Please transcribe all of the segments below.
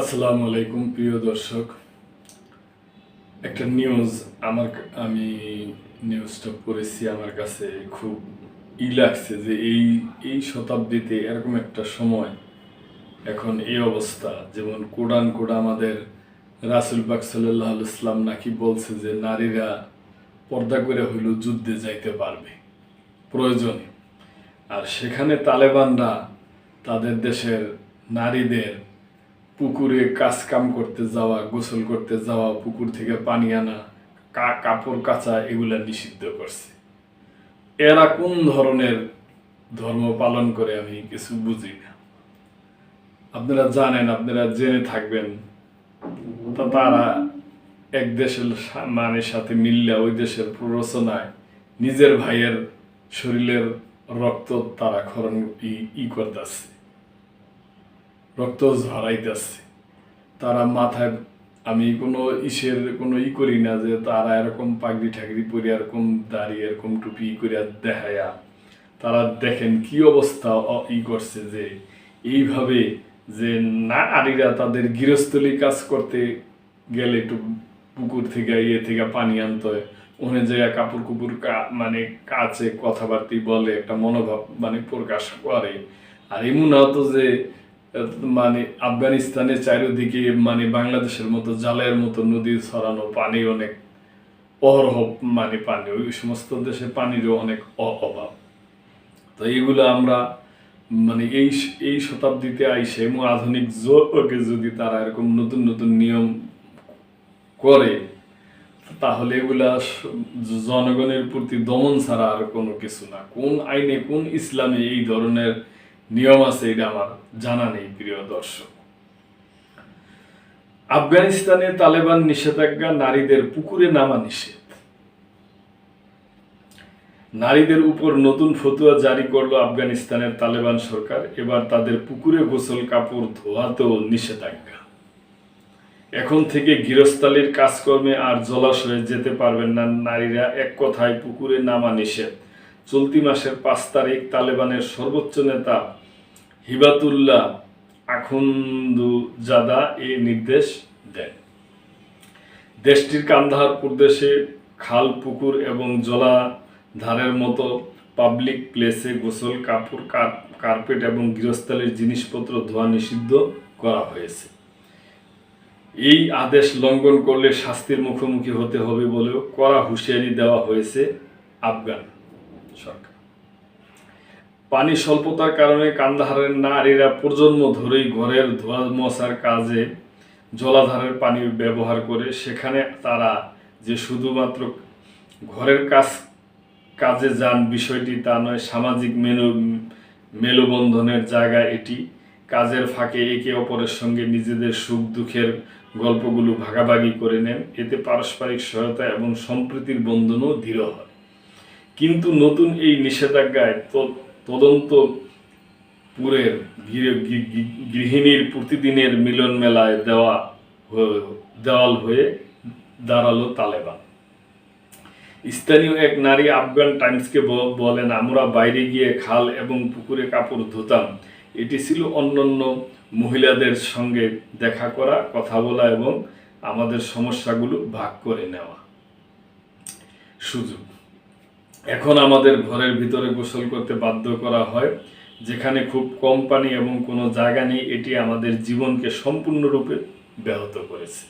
আসসালামু আলাইকুম, প্রিয় দর্শক। একটা নিউজ আমার আমি নিউজটা পড়েছি আমার কাছে, খুব ই লাগছে যে এই এই শতাব্দীতে এরকম একটা সময়, এখন এই অবস্থা। যেমন কোরআন কোরআন আমাদের রাসুল পাক সাল্লাহ ইসলাম নাকি বলছে যে নারীরা পর্দা করে হইল যুদ্ধে যাইতে পারবে, প্রয়োজনে। আর সেখানে তালেবানরা তাদের দেশের নারীদের পুকুরে কাজ কাম করতে যাওয়া, গোসল করতে যাওয়া, পুকুর থেকে পানি আনা কাপড় কাচা, এগুলা নিষিদ্ধ করছে। এরা কোন ধরনের ধর্ম পালন করে আমি কিছু বুঝি না। আপনারা জানেন, আপনারা জেনে থাকবেন, তা, তারা এক দেশের মানের সাথে মিললে ওই দেশের প্ররোচনায় নিজের ভাইয়ের শরীরের রক্ত তারা খরণ ই করতেছে। রক্ত ঝরাইতেছে তারা মাথায়, আমি কোনো ইসের কোনো ই করি না যে তারা এরকম পাগড়ি ঠাগড়ি পরে এরকম দাঁড়িয়ে এরকম টুপি করে দেখায়া তারা দেখেন কি অবস্থা ই করছে যে এইভাবে যে নারীরা তাদের গৃহস্থলী কাজ করতে গেলে একটু পুকুর থেকে ইয়ে থেকে পানি আনতে হয়। ওখানে জায়গা কাপড় কুপুর মানে কাছে কথাবার্তি বলে, একটা মনোভাব মানে প্রকাশ করে। আর এমন হতো যে মানে আফগানিস্তানের চারিদিকে মানে বাংলাদেশের মতো জালের মতো নদী ছড়ানো, পানি অনেক অহরহ মানে পানি, ওই সমস্ত দেশে পানিরও অনেক অভাব। তো এইগুলো আমরা মানে এই এই শতাব্দীতে আইসে এবং আধুনিক যুগে যদি তারা এরকম নতুন নতুন নিয়ম করে, তাহলে এগুলা জনগণের প্রতি দমন ছাড়া আর কোনো কিছু না। কোন আইনে কোন ইসলামে এই ধরনের নিয়ম আছে, এটা আমার জানা নেই, প্রিয় দর্শক। আফগানিস্তানে তালেবান নিষেধাজ্ঞা, নারীদের পুকুরে নামা নিষেধ। নারীদের উপর নতুন ফতুয়া জারি করল আফগানিস্তানের তালেবান সরকার। এবার তাদের পুকুরে গোসল কাপড় ধোয়াতেও নিষেধাজ্ঞা। এখন থেকে গৃহস্থালির কাজকর্মে আর জলাশয়ে যেতে পারবেন না নারীরা। এক কথায়, পুকুরে নামা নিষেধ। চলতি মাসের পাঁচ তারিখ তালেবানের সর্বোচ্চ নেতা হিবাতুল্লাহ আখুন্দু জাদা এই নির্দেশ দেন। দেশটির কান্দাহার প্রদেশে খাল, পুকুর এবং জলাধারের মতো পাবলিক প্লেসে গোসল, কাপড় কার- কার্পেট এবং গৃহস্থালির জিনিসপত্র ধোয়া নিষিদ্ধ করা হয়েছে। এই আদেশ লঙ্ঘন করলে শাস্তির মুখোমুখি হতে হবে বলেও কড়া হুঁশিয়ারি দেওয়া হয়েছে আফগান সরকার। পানি স্বল্পতার কারণে কান্দাহারের নারীরা প্রজন্ম ধরেই ঘরের ধোয়া মশার কাজে জলাধারের পানি ব্যবহার করে। সেখানে তারা যে শুধুমাত্র ঘরের কাজ, কাজে যান বিষয়টি তা নয়, সামাজিক মেনু, মেলবন্ধনের জায়গা এটি। কাজের ফাঁকে একে অপরের সঙ্গে নিজেদের সুখ দুঃখের গল্পগুলো ভাগাভাগি করে নেন। এতে পারস্পরিক সহায়তা এবং সম্প্রীতির বন্ধনও দৃঢ় হয়। কিন্তু নতুন এই নিষেধাজ্ঞায় তো- তদন্ত পুরের গৃহ- গৃ- গৃ- গৃহিণীর প্রতিদিনের মিলন মেলায় দেওয়া দেওয়াল হয়ে দাঁড়াল তালেবান। স্থানীয় এক নারী আফগান টাইমসকে বলেন, আমরা বাইরে গিয়ে খাল এবং পুকুরে কাপড় ধুতাম। এটি ছিল অন্যান্য মহিলাদের সঙ্গে দেখা করা, কথা বলা এবং আমাদের সমস্যাগুলো ভাগ করে নেওয়া। সুযোগ। এখন আমাদের ঘরের ভিতরে গোসল করতে বাধ্য করা হয়, যেখানে খুব কম পানি এবং কোনো জায়গা নেই, এটি আমাদের জীবনকে সম্পূর্ণরূপে ব্যাহত করেছে।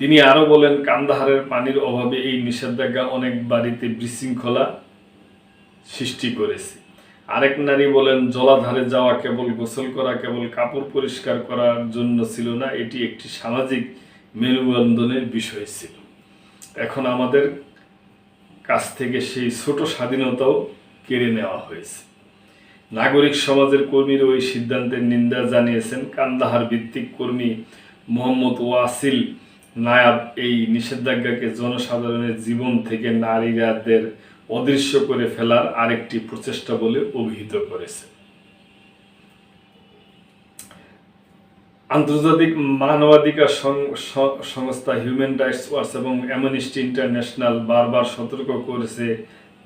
তিনি আরও বলেন, কান্দাহারের পানির অভাবে এই নিষেধাজ্ঞা অনেক বাড়িতে বিশৃঙ্খলা সৃষ্টি করেছে। আরেক নারী বলেন, জলাধারে যাওয়া কেবল গোসল করা, কেবল কাপড় পরিষ্কার করার জন্য ছিল না, এটি একটি সামাজিক মেলবন্ধনের বিষয় ছিল। এখন আমাদের কাছ থেকে সেই ছোট স্বাধীনতাও কেড়ে নেওয়া হয়েছে। নাগরিক সমাজের কর্মীরা ওই সিদ্ধান্তের নিন্দা জানিয়েছেন। কান্দাহার ভিত্তিক কর্মী মোহাম্মদ ওয়াসিল নায়াব এই নিষেধাজ্ঞাকে জনসাধারণের জীবন থেকে নারীরাদের অদৃশ্য করে ফেলার আরেকটি প্রচেষ্টা বলে অভিহিত করেছে আন্তর্জাতিক মানবাধিকার সংস্থা হিউম্যান রাইটস ওয়াচ এবং অ্যামনিস্টি ইন্টারন্যাশনাল বারবার সতর্ক করেছে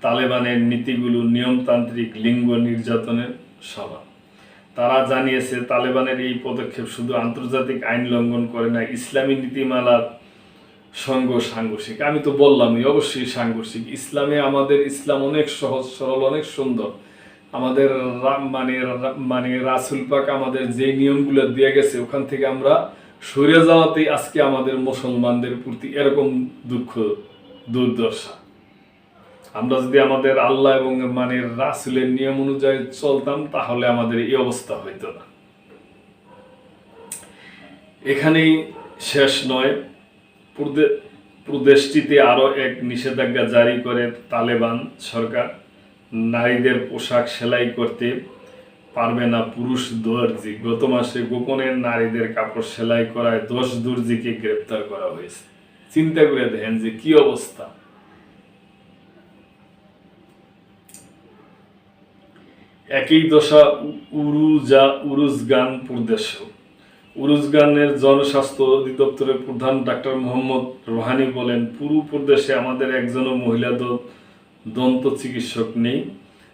তালেবানের নীতিগুলো নিয়মতান্ত্রিক লিঙ্গ নির্যাতনের সভা। তারা জানিয়েছে, তালেবানের এই পদক্ষেপ শুধু আন্তর্জাতিক আইন লঙ্ঘন করে না, ইসলামী নীতিমালার সঙ্গ সাংঘর্ষিক। আমি তো বললামই, অবশ্যই সাংঘর্ষিক। ইসলামে আমাদের ইসলাম অনেক সহজ, সরল, অনেক সুন্দর। আমাদের মানে মানে রাসুল পাক আমাদের যে নিয়মগুলো দিয়ে গেছে, ওখান থেকে আমরা সরে যাওয়াতেই আজকে আমাদের মুসলমানদের প্রতি এরকম দুঃখ, দুর্দশা। আমরা যদি আমাদের আল্লাহ এবং মানে রাসুলের নিয়ম অনুযায়ী চলতাম, তাহলে আমাদের এই অবস্থা হইতো না। এখানেই শেষ নয়। প্রদেশটিতে আরও এক নিষেধাজ্ঞা জারি করে তালেবান সরকার। নারীদের পোশাক সেলাই করতে পারবে না পুরুষ দর্জি। গত মাসে গোপনে নারীদের কাপড় সেলাই করায় দশ দর্জিকে গ্রেপ্তার করা হয়েছে। চিন্তা করে দেখেন যে কি অবস্থা। একই দশা উরুজা উরুজগান প্রদেশ উরুজগানের জনস্বাস্থ্য অধিদপ্তরের প্রধান ডাক্তার মোহাম্মদ রোহানি বলেন, পুরো প্রদেশে আমাদের একজনও মহিলা দ- দন্ত চিকিৎসক নেই।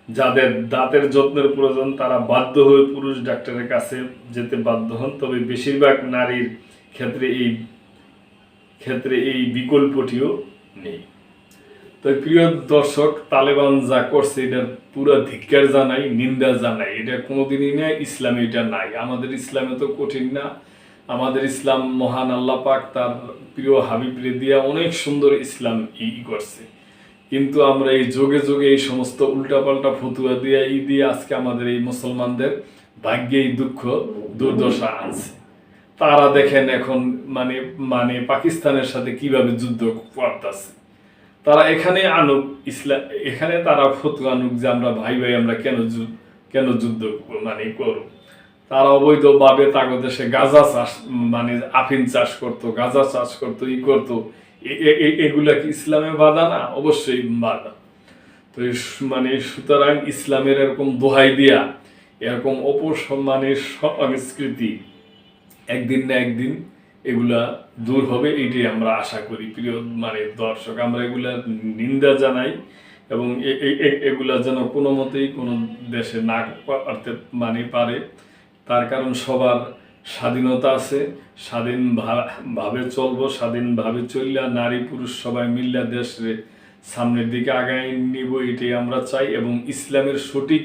যাদের দাঁতের যত্নের প্রয়োজন, তারা বাধ্য হয়ে পুরুষ ডাক্তারের কাছে যেতে বাধ্য হন। তবে বেশিরভাগ নারীর ক্ষেত্রে এই ক্ষেত্রে এই বিকল্পটিও নেই। তো প্রিয় দর্শক, তালেবান যা করছে, এটার পুরো ধিক্কার জানাই, নিন্দা জানাই। এটা কোনোদিনই না, ইসলামে এটা নাই। আমাদের ইসলামে তো কঠিন না। আমাদের ইসলাম মহান আল্লাহ পাক তার প্রিয় হাবিবরে দিয়া অনেক সুন্দর ইসলাম ই করছে। কিন্তু আমরা এই যোগে যোগে এই সমস্ত উল্টাপাল্টা ফতুয়া দিয়ে, ই দিয়ে আজকে আমাদের এই মুসলমানদের ভাগ্যে এই দুঃখ, দুর্দশা আনছে তারা দেখেন এখন মানে মানে পাকিস্তানের সাথে কীভাবে যুদ্ধ করতেছে। তারা এখানে আনুক ইসলাম এখানে তারা ফতুয়া আনুক যে আমরা ভাই ভাই আমরা কেন কেন যুদ্ধ মানে করব। তারা অবৈধভাবে তাগো দেশে গাঁজা চাষ মানে আফিন চাষ করতো, গাঁজা চাষ করতো, ই করতো। এগুলা কি ইসলামে বাধা না? অবশ্যই বাধা। তো মানে সুতরাং ইসলামের এরকম দোহাই দিয়া, এরকম অপসম্মানের সংস্কৃতি একদিন না একদিন এগুলা দূর হবে এইটাই আমরা আশা করি। প্রিয় মানে দর্শক, আমরা এগুলা নিন্দা জানাই এবং এগুলা যেন কোনো মতেই কোনো দেশে না মানে পারে, তার কারণ সবার স্বাধীনতা আছে, স্বাধীন ভাবে চলবো স্বাধীনভাবে চললে নারী পুরুষ সবাই মিল্লা দেশে সামনের দিকে আগায় নিব, এটাই আমরা চাই এবং ইসলামের সঠিক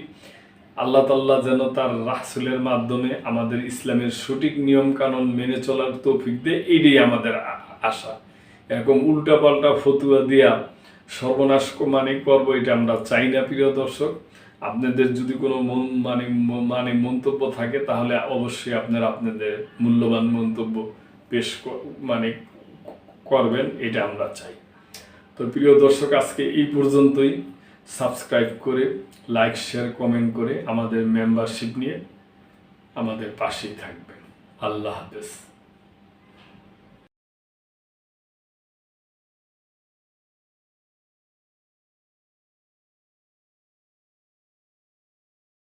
আল্লাহ তাল্লাহ যেন তার রাসুলের মাধ্যমে আমাদের ইসলামের সঠিক নিয়ম কানুন মেনে চলার তৌফিক দেয়, এটাই আমাদের আশা। এরকম উল্টাপাল্টা ফতুয়া দিয়া সর্বনাশ মানে করব, এটা আমরা চাই না, প্রিয় দর্শক। আপনাদের যদি কোনো মন মানে মানে মন্তব্য থাকে, তাহলে অবশ্যই আপনারা আপনাদের মূল্যবান মন্তব্য পেশ মানে করবেন, এটা আমরা চাই। তো প্রিয় দর্শক, আজকে এই পর্যন্তই। সাবস্ক্রাইব করে, লাইক, শেয়ার, কমেন্ট করে আমাদের মেম্বারশিপ নিয়ে আমাদের পাশেই থাকবেন। আল্লাহ হাফেজ।